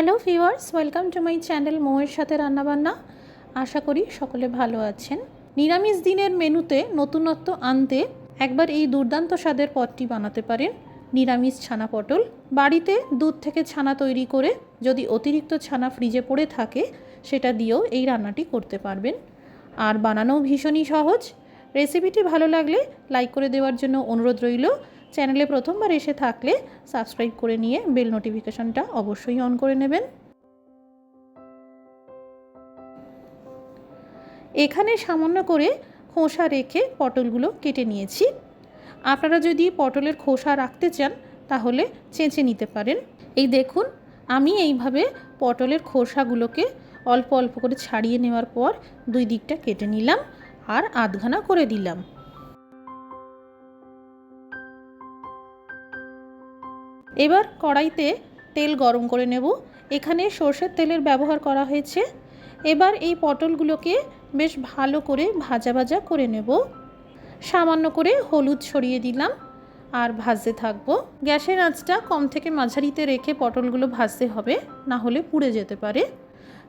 Hello viewers, welcome to my channel মোয়ের সাথে রান্নাবান্না। আশা করি সকলে ভালো আছেন। নিরামিষ দিনের মেনুতে নতুনত্ব আনতে একবার এই দুর্দান্ত স্বাদের পদটি বানাতে পারেন নিরামিষ ছানা পটল। বাড়িতে দুধ থেকে ছানা তৈরি করে যদি অতিরিক্ত ছানা ফ্রিজে পড়ে থাকে, সেটা দিয়েও এই রান্নাটি করতে পারবেন। আর বানানোও ভীষণই সহজ। রেসিপিটি ভালো লাগলে লাইক করে দেওয়ার জন্য অনুরোধ রইল। চ্যানেলে প্রথমবার এসে থাকলে সাবস্ক্রাইব করে নিয়ে বেল নোটিফিকেশনটা অবশ্যই অন করে নেবেন। এখানে সামান্য করে খোসা রেখে পটলগুলো কেটে নিয়েছি। আপনারা যদি পটলের খোসা রাখতে চান, তাহলে চেঁচে নিতে পারেন। এই দেখুন, আমি এইভাবে পটলের খোসাগুলোকে অল্প অল্প করে ছাড়িয়ে নেওয়ার পর দুই দিকটা কেটে নিলাম আর আধখানা করে দিলাম। এবার কড়াইতে তেল গরম করে নেব। এখানে সর্ষের তেলের ব্যবহার করা হয়েছে। এবার এই পটলগুলোকে বেশ ভালো করে ভাজা ভাজা করে নেব। সামান্য করে হলুদ ছড়িয়ে দিলাম আর ভাজতে থাকব। গ্যাসের আঁচটা কম থেকে মাঝারিতে রেখে পটলগুলো ভাজতে হবে, না হলে পুড়ে যেতে পারে।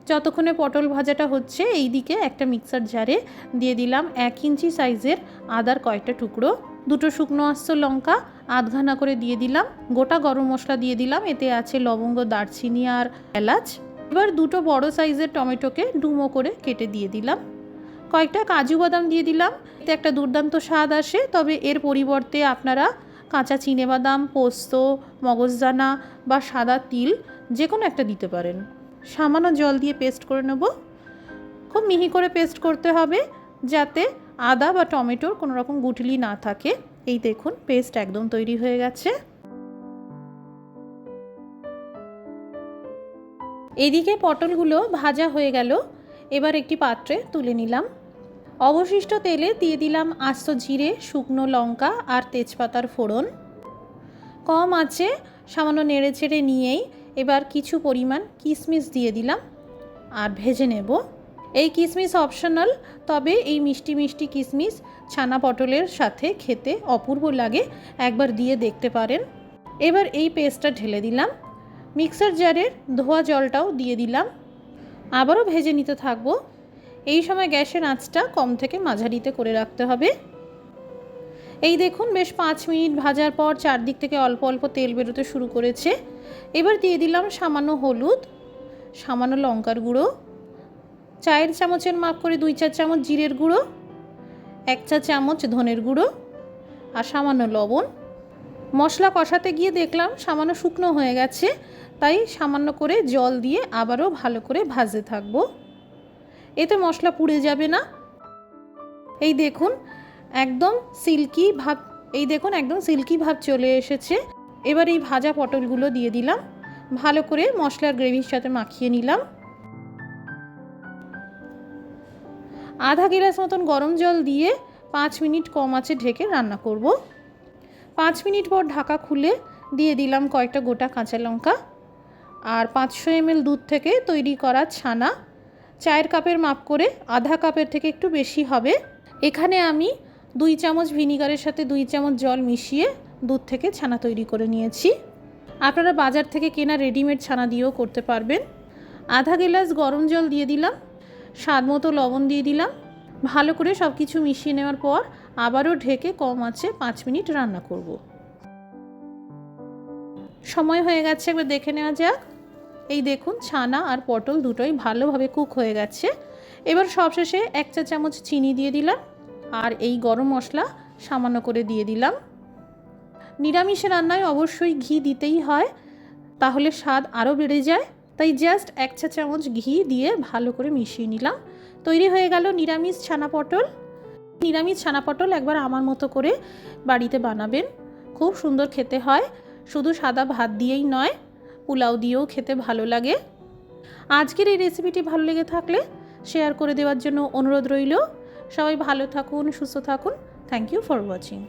যতক্ষণে পটল ভাজাটা হচ্ছে এই দিকে একটা মিক্সার জারে দিয়ে দিলাম এক ইঞ্চি সাইজের আদার কয়েকটা টুকরো। দুটো শুকনো আস্ত লঙ্কা আধঘানা করে দিয়ে দিলাম। গোটা গরম মশলা দিয়ে দিলাম। এতে আছে লবঙ্গ, দারচিনি আর এলাচ। এবার দুটো বড় সাইজের টমেটোকে ডুমো করে কেটে দিয়ে দিলাম। কয়েকটা কাজু বাদাম দিয়ে দিলাম। এতে একটা দুর্দান্ত স্বাদ আসে। তবে এর পরিবর্তে আপনারা কাঁচা বাদাম পোস্ত, মগজদানা বা সাদা তিল যে কোনো একটা দিতে পারেন। সামান্য জল দিয়ে পেস্ট করে নেব। খুব মিহি করে পেস্ট করতে হবে যাতে আদা বা টমেটোর কোনো রকম গুটলি না থাকে। এই দেখুন পেস্ট একদম তৈরি হয়ে গেছে। এদিকে পটলগুলো ভাজা হয়ে গেল। এবার একটি পাত্রে তুলে নিলাম। অবশিষ্ট তেলে দিয়ে দিলাম আস্ত জিরে, শুকনো লঙ্কা আর তেজপাতার ফোড়ন। কম আছে, সামান্য নেড়ে ছেড়ে নিয়েই এবার কিছু পরিমাণ কিশমিশ দিয়ে দিলাম। আর ভেজে নেব। এই কিশমিশ অপশনাল, তবে এই মিষ্টি মিষ্টি কিশমিশ ছানা পটলের সাথে খেতে অপূর্ব লাগে, একবার দিয়ে দেখতে পারেন। এবার এই পেস্টটা ঢেলে দিলাম। মিক্সার জারের ধোয়া জলটাও দিয়ে দিলাম। আবারও ভেজে নিতে থাকব। এই সময় গ্যাসের আঁচটা কম থেকে মাঝারিতে করে রাখতে হবে। এই দেখুন, বেশ পাঁচ মিনিট ভাজার পর চারদিক থেকে অল্প অল্প তেল বেরোতে শুরু করেছে। এবার দিয়ে দিলাম সামান্য হলুদ, সামান্য লঙ্কার গুঁড়ো। চায়ের চামচের মাপ করে দুই চার চামচ জিরের গুঁড়ো, এক চা চামচ ধনের গুঁড়ো আর সামান্য লবণ। মশলা কষাতে গিয়ে দেখলাম সামান্য শুকনো হয়ে গেছে, তাই সামান্য করে জল দিয়ে আবারও ভালো করে ভাজতে থাকব। এতে মশলা পুড়ে যাবে না। এই দেখুন, একদম সিল্কি ভাব, এই দেখুন, একদম সিল্কি ভাব চলে এসেছে। এবার এই ভাজা পটলগুলো দিয়ে দিলাম। ভালো করে মশলার গ্রেভির সাথে মাখিয়ে নিলাম। আধা গিলাস মতন গরম জল দিয়ে পাঁচ মিনিট কম আছে ঢেকে রান্না করব। পাঁচ মিনিট পর ঢাকা খুলে দিয়ে দিলাম কয়েকটা গোটা কাঁচা লঙ্কা আর পাঁচশো এমএল দুধ থেকে তৈরি করা ছানা। চায়ের কাপের মাপ করে আধা কাপের থেকে একটু বেশি হবে। এখানে আমি দুই চামচ ভিনিগারের সাথে দুই চামচ জল মিশিয়ে দুধ থেকে ছানা তৈরি করে নিয়েছি। আপনারা বাজার থেকে কেনা রেডিমেড ছানা দিয়েও করতে পারবেন। আধা গেলাস গরম জল দিয়ে দিলাম। স্বাদ মতো লবণ দিয়ে দিলাম। ভালো করে সব কিছু মিশিয়ে নেওয়ার পর আবারও ঢেকে কম আছে পাঁচ মিনিট রান্না করব। সময় হয়ে গেছে, একবার দেখে নেওয়া যাক। এই দেখুন, ছানা আর পটল দুটোই ভালোভাবে কুক হয়ে গেছে। এবার সবশেষে এক চা চামচ চিনি দিয়ে দিলাম আর এই গরম মশলা সামান্য করে দিয়ে দিলাম। নিরামিষে রান্নায় অবশ্যই ঘি দিতেই হয়, তাহলে স্বাদ আরও বেড়ে যায়। তাই জাস্ট এক চা চামচ ঘি দিয়ে ভালো করে মিশিয়ে নিলাম। তৈরি হয়ে গেল নিরামিষ ছানা পটল। নিরামিষ ছানা পটল একবার আমার মতো করে বাড়িতে বানাবেন। খুব সুন্দর খেতে হয়। শুধু সাদা ভাত দিয়েই নয়, পোলাও দিয়েও খেতে ভালো লাগে। আজকের এই রেসিপিটি ভালো লেগে থাকলে শেয়ার করে দেওয়ার জন্য অনুরোধ রইল। সবাই ভালো থাকুন, সুস্থ থাকুন। Thank you for watching